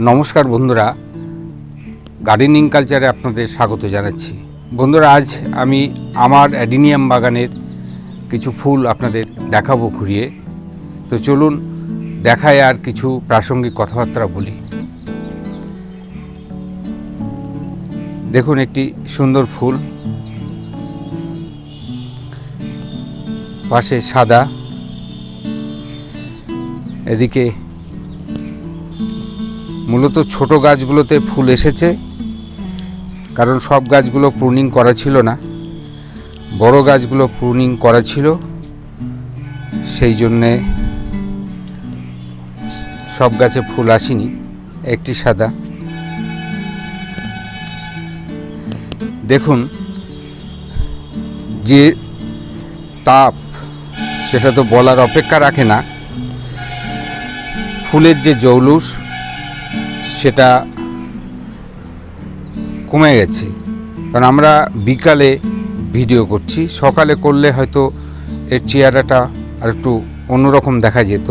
নমস্কার বন্ধুরা। গার্ডেনিং কালচারে আপনাদের স্বাগত জানাচ্ছি। বন্ধুরা, আজ আমি আমার অ্যাডিনিয়াম বাগানের কিছু ফুল আপনাদের দেখাবো ঘুরিয়ে। তো চলুন, দেখায় আর কিছু প্রাসঙ্গিক কথাবার্তা বলি। দেখুন, একটি সুন্দর ফুল। পাশে সাদা। এদিকে মূলত ছোট গাছগুলোতে ফুল এসেছে। কারণ সব গাছগুলো প্রুনিং করা ছিল না। বড় গাছগুলো প্রুনিং করা ছিল। সেই জন্যে সব গাছে ফুল আসেনি, একটি সাদা। দেখুন, যে তাপ, সেটা তো বলার অপেক্ষা রাখে না। ফুলের যে জৌলুস সেটা কমে গেছে। কারণ আমরা বিকালে ভিডিও করছি, সকালে করলে হয়তো এর চেহারাটা আর একটু অন্যরকম দেখা যেত।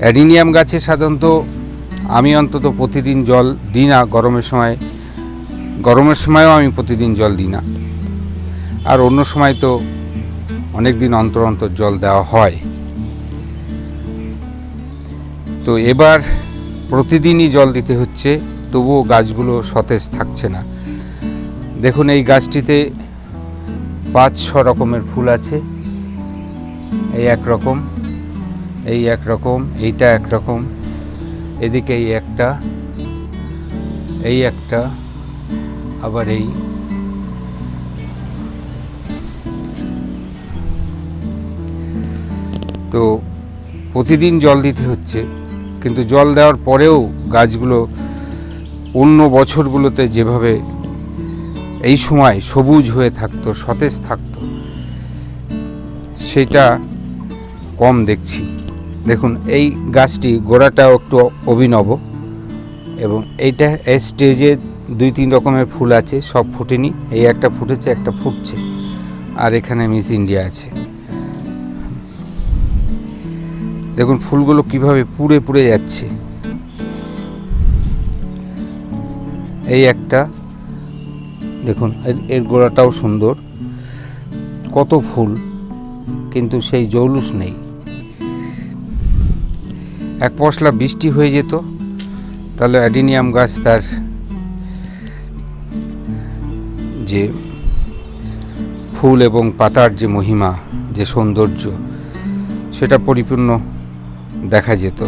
অ্যাডিনিয়াম গাছে সাধারণত আমি অন্তত প্রতিদিন জল দিই না, গরমের সময়, গরমের সময়ও আমি প্রতিদিন জল দিই না। আর অন্য সময় তো অনেক দিন অন্তর অন্তর জল দেওয়া হয়। তো এবার প্রতিদিনই জল দিতে হচ্ছে, তবুও গাছগুলো সতেজ থাকছে না। দেখুন, এই গাছটিতে পাঁচ ছ রকমের ফুল আছে। এই এক রকম, এই এক রকম, এইটা এক রকম, এদিকে এই একটা এই একটা, আবার এই। তো প্রতিদিন জল দিতে হচ্ছে। কিন্তু জল দেওয়ার পরেও গাছগুলো অন্য বছরগুলোতে যেভাবে এই সময় সবুজ হয়ে থাকতো, সতেজ থাকতো, সেটা কম দেখছি। দেখুন, এই গাছটি গোড়াটাও একটু অভিনব এবং এইটা এই স্টেজে দুই তিন রকমের ফুল আছে, সব ফুটেনি। এই একটা ফুটেছে, একটা ফুটছে। আর এখানে মিস ইন্ডিয়া আছে। দেখুন, ফুলগুলো কীভাবে পুড়ে পুড়ে যাচ্ছে। এই একটা, দেখুন, এর- গোড়াটাও সুন্দর। কত ফুল, কিন্তু সেই জৌলুস নেই। এক পশলা বৃষ্টি হয়ে যেত, তাহলে অ্যাডিনিয়াম গাছ তার যে ফুল এবং পাতার যে মহিমা, যে সৌন্দর্য, সেটা পরিপূর্ণ দেখা যেত।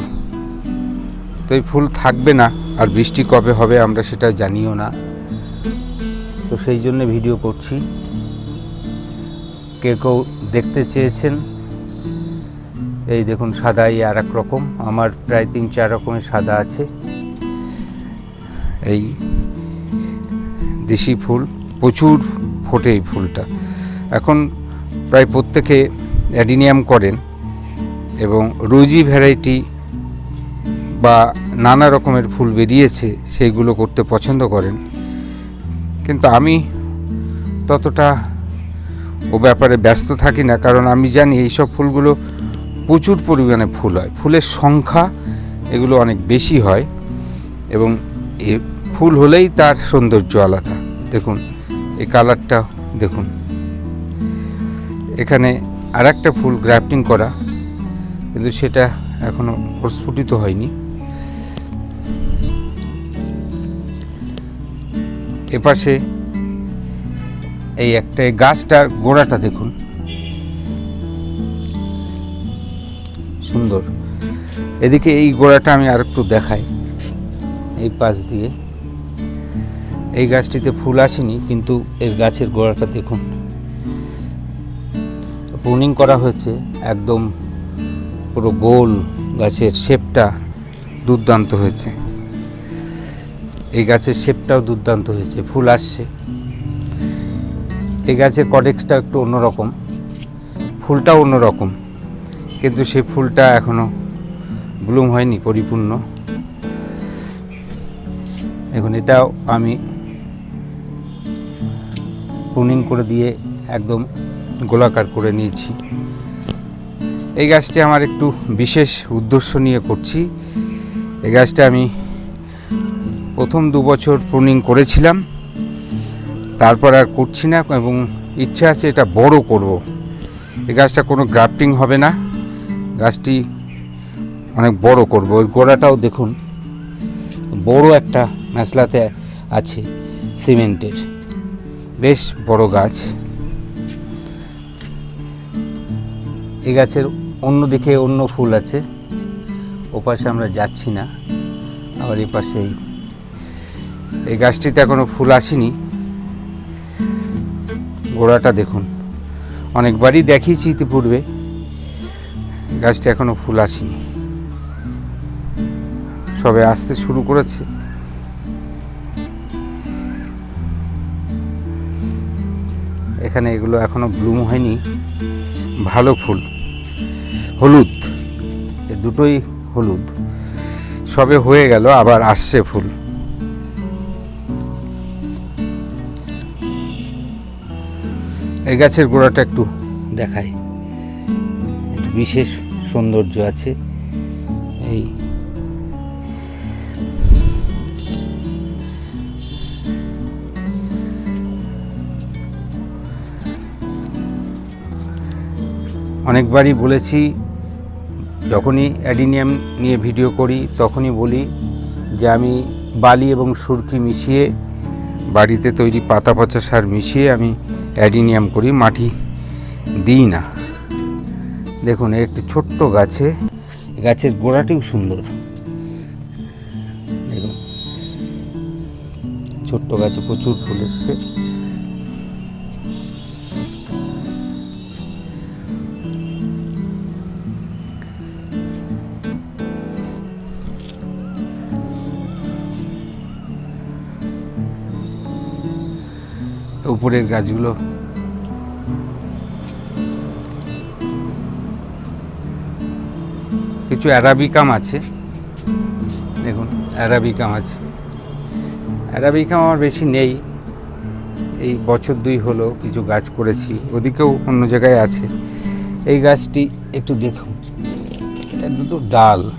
তো এই ফুল থাকবে না, আর বৃষ্টি কবে হবে আমরা সেটা জানিও না। তো সেই জন্য ভিডিও করছি। কে কেউ দেখতে চেয়েছেন? এই দেখুন, সাদাই আর এক রকম। আমার প্রায় তিন চার রকমের সাদা আছে। এই দেশি ফুল, প্রচুর ফোটে এই ফুলটা। এখন প্রায় প্রত্যেকে অ্যাডিনিয়াম করেন। এবং রোজি ভ্যারাইটি বা নানা রকমের ফুল বেরিয়েছে, সেইগুলো করতে পছন্দ করেন। কিন্তু আমি ততটা ও ব্যাপারে ব্যস্ত থাকি না, কারণ আমি জানি এইসব ফুলগুলো প্রচুর পরিমাণে ফুল হয়। ফুলের সংখ্যা এগুলো অনেক বেশি হয় এবং এ ফুল হলেই তার সৌন্দর্য আলাদা। দেখুন এই কালারটা দেখুন। এখানে আর একটা ফুল গ্রাফটিং করা। কিন্তু সেটা এখনও প্রস্ফুটিত হয়নি। এপাশে এই একটা গাছটার গোড়াটা দেখুন। সুন্দর। এদিকে এই গোড়াটা আমি আর একটু দেখাই। এই পাশ দিয়ে। এই গাছটিতে ফুল আসেনি, কিন্তু এর গাছের গোড়াটা দেখুন। প্রুনিং করা হয়েছে একদম পুরো গোল গাছের শেপটা দুর্দান্ত হয়েছে। এই গাছের শেপটাও দুর্দান্ত হয়েছে, ফুল আসছে। এই গাছের কডেক্সটা একটু অন্যরকম, ফুলটাও অন্যরকম, কিন্তু সেই ফুলটা এখনও ব্লুম হয়নি, পরিপূর্ণ। দেখুন এটাও আমি প্রুনিং করে দিয়ে একদম গোলাকার করে নিয়েছি। এই গাছটি আমার একটু বিশেষ উদ্দেশ্য নিয়ে করছি। এই গাছটা আমি প্রথম দু বছর প্রুনিং করেছিলাম। তারপর আর করছি না এবং ইচ্ছা আছে এটা বড় করব। এই গাছটা কোনো গ্রাফটিং হবে না। গাছটি অনেক বড় করব। ওই গোড়াটাও দেখুন, বড় একটা মেসলাতে আছে সিমেন্টের। বেশ বড় গাছ। এই গাছের অন্য দিকে অন্য ফুল আছে। ওপাশে আমরা যাচ্ছি না। আবার এই পাশে এই গাছটিতে এখনও ফুল আসেনি। গোড়াটা দেখুন। অনেকবারই দেখিয়েছি ইতিপূর্বে। গাছটি এখনও ফুল আসেনি। সবে আসতে শুরু করেছে। এখানে এগুলো এখনও ব্লুম হয়নি। ভালো ফুল। হলুদ। এ দুটোই হলুদ। সবে হয়ে গেল, আবার আসছে ফুল। এই গাছের গোড়াটা একটু দেখায় একটু বিশেষ সৌন্দর্য আছে। এই অনেকবারই বলেছি যখনই অ্যাডিনিয়াম নিয়ে ভিডিও করি, তখনই বলি যে আমি বালি এবং সুরকি মিশিয়ে বাড়িতে তৈরি পাতা পচা সার মিশিয়ে আমি অ্যাডিনিয়াম করি, মাটি দিই না। দেখুন একটি ছোট্ট গাছে, গাছের গোড়াটিও সুন্দর। দেখুন, ছোট্ট গাছে প্রচুর ফুল এসছে। উপরের গাছগুলো। কিছু অ্যারাবিকাম আছে। দেখুন অ্যারাবিকাম আছে। অ্যারাবিকাম আমার বেশি নেই। এই বছর দুই হলো কিছু গাছ করেছি। ওদিকেও অন্য জায়গায় আছে। এই গাছটি একটু দেখুন। এটা দুটো ডাল।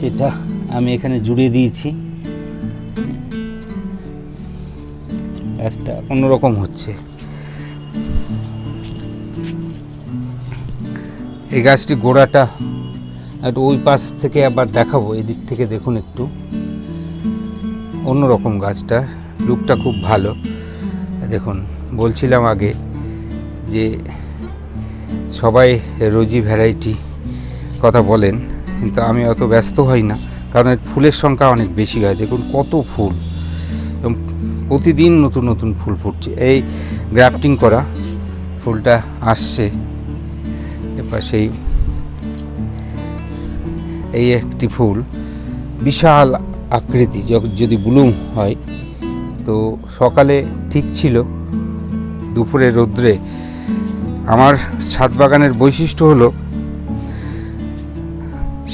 সেটা আমি এখানে জুড়ে দিয়েছি। গাছটা অন্যরকম হচ্ছে। এই গাছটি গোড়াটা একটু ওই পাশ থেকে আবার দেখাবো, এদিক থেকে দেখুন একটু। অন্যরকম গাছটা, লুকটা খুব ভালো। দেখুন, বলছিলাম আগে যে সবাই রোজি ভ্যারাইটি কথা বলেন, কিন্তু আমি অত ব্যস্ত হই না, কারণ ফুলের সংখ্যা অনেক বেশি হয়। দেখুন, কত ফুল। প্রতিদিন নতুন নতুন ফুল ফুটছে। এই গ্রাফটিং করা ফুলটা আসছে এবার সেই এই একটি ফুল, বিশাল আকৃতি যদি ব্লুম হয়। তো সকালে ঠিক ছিল, দুপুরে রৌদ্রে। আমার ছাদ বাগানের বৈশিষ্ট্য হলো,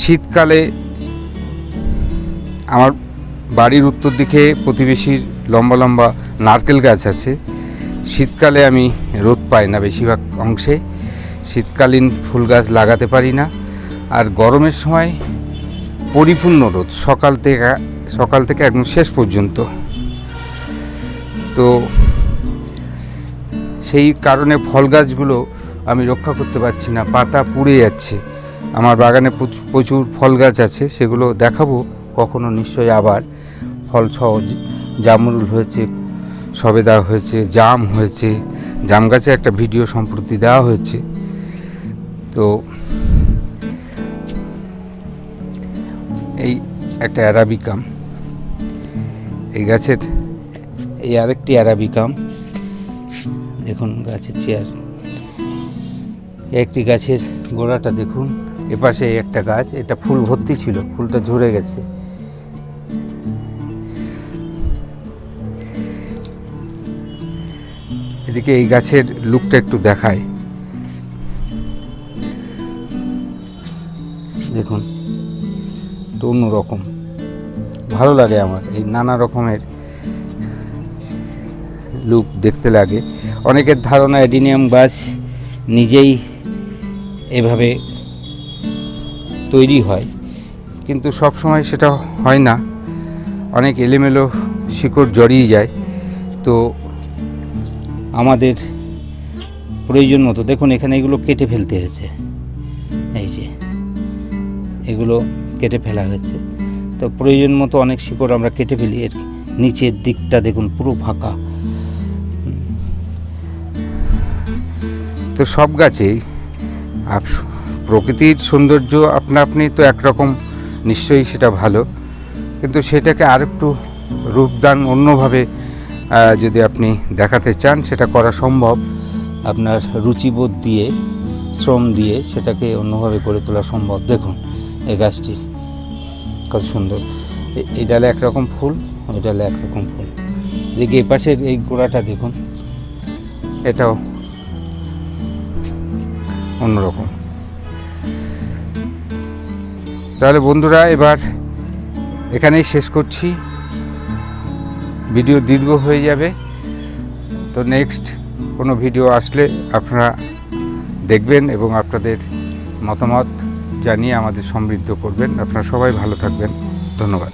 শীতকালে আমার বাড়ির উত্তর দিকে প্রতিবেশীর লম্বা লম্বা নারকেল গাছ আছে। শীতকালে আমি রোদ পাই না বেশিরভাগ অংশে। শীতকালীন ফুল গাছ লাগাতে পারি না। আর গরমের সময় পরিপূর্ণ রোদ, সকাল থেকে সকাল থেকে একদম শেষ পর্যন্ত। তো সেই কারণে ফল গাছগুলো আমি রক্ষা করতে পারছি না, পাতা পুড়ে যাচ্ছে। আমার বাগানে প্রচুর ফল গাছ আছে, সেগুলো দেখাবো কখনো নিশ্চয়ই আবার। ফল সহজ জামরুল হয়েছে সবেদা হয়েছে, জাম হয়েছে, জাম গাছে একটা ভিডিও সম্প্রতি দেওয়া হয়েছে। তো এই একটা অ্যারাবিকাম এই গাছের, এই আরেকটি অ্যারাবিকাম দেখুন গাছের চেয়ার। একটি গাছের গোড়াটা দেখুন, এপাশে একটা গাছ, এটা ফুল ভর্তি ছিল, ফুলটা ঝরে গেছে। এদিকে এই গাছের লুকটা একটু দেখায় দেখুন তো অন্যরকম ভালো লাগে আমার, এই নানা রকমের লুক দেখতে লাগে। অনেকের ধারণা অ্যাডিনিয়াম গাছ নিজেই এভাবে তৈরি হয়, কিন্তু সব সময় সেটা হয় না। অনেক এলোমেলো শিকড় জড়িয়ে যায়। তো আমাদের প্রয়োজন মতো। দেখুন, এখানে এগুলো কেটে ফেলতে হয়েছে। এই যে, এগুলো কেটে ফেলা হয়েছে। তো প্রয়োজন মতো অনেক শিকড় আমরা কেটে ফেলি। এর নিচের দিকটা দেখুন, পুরো ফাঁকা। তো সব গাছেই প্রকৃতির সৌন্দর্য আপনা আপনি তো একরকম, নিশ্চয়ই সেটা ভালো। কিন্তু সেটাকে আরেকটু রূপদান অন্যভাবে যদি আপনি দেখাতে চান, সেটা করা সম্ভব। আপনার রুচিবোধ দিয়ে, শ্রম দিয়ে সেটাকে অন্যভাবে গড়ে তোলা সম্ভব। দেখুন, এই গাছটি কত সুন্দর। এই ডালে একরকম ফুল, ওই ডালে একরকম ফুল। দেখি এপাশের এই গোড়াটা দেখুন, এটাও অন্যরকম। তাহলে বন্ধুরা, এবার এখানেই শেষ করছি। ভিডিও দীর্ঘ হয়ে যাবে। তো নেক্সট কোনো ভিডিও আসলে আপনারা দেখবেন এবং আপনাদের মতামত জানিয়ে আমাদের সমৃদ্ধ করবেন। আপনারা সবাই ভালো থাকবেন। ধন্যবাদ।